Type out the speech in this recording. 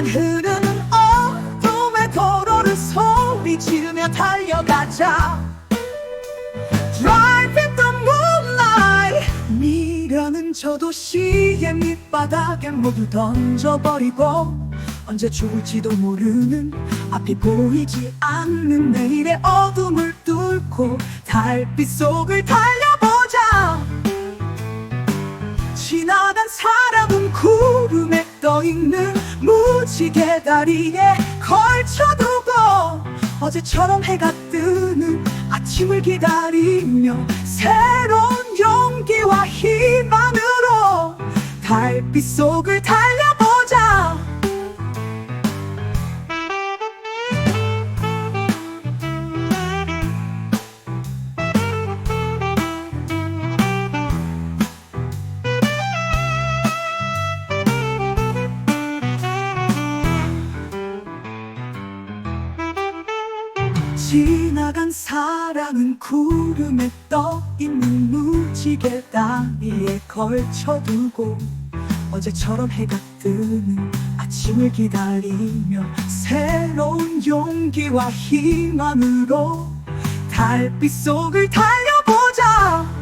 난 흐르는 어둠의 도로를 소리 지르며 달려가자. Driving the moonlight. 미련은 저 도시의 밑바닥에 모두 던져버리고 언제 죽을지도 모르는 앞이 보이지 않는 내일의 어둠을 뚫고 달빛 속을 달려보자. 지나간 사람은 구름에 떠있는 무지개 다리에 걸쳐두고 어제처럼 해가 뜨는 아침을 기다리며 새로운 용기와 희망으로 달빛 속을 지나간 사랑은 구름에 떠 있는 무지개 다리에 걸쳐두고 어제처럼 해가 뜨는 아침을 기다리며 새로운 용기와 희망으로 달빛 속을 달려보자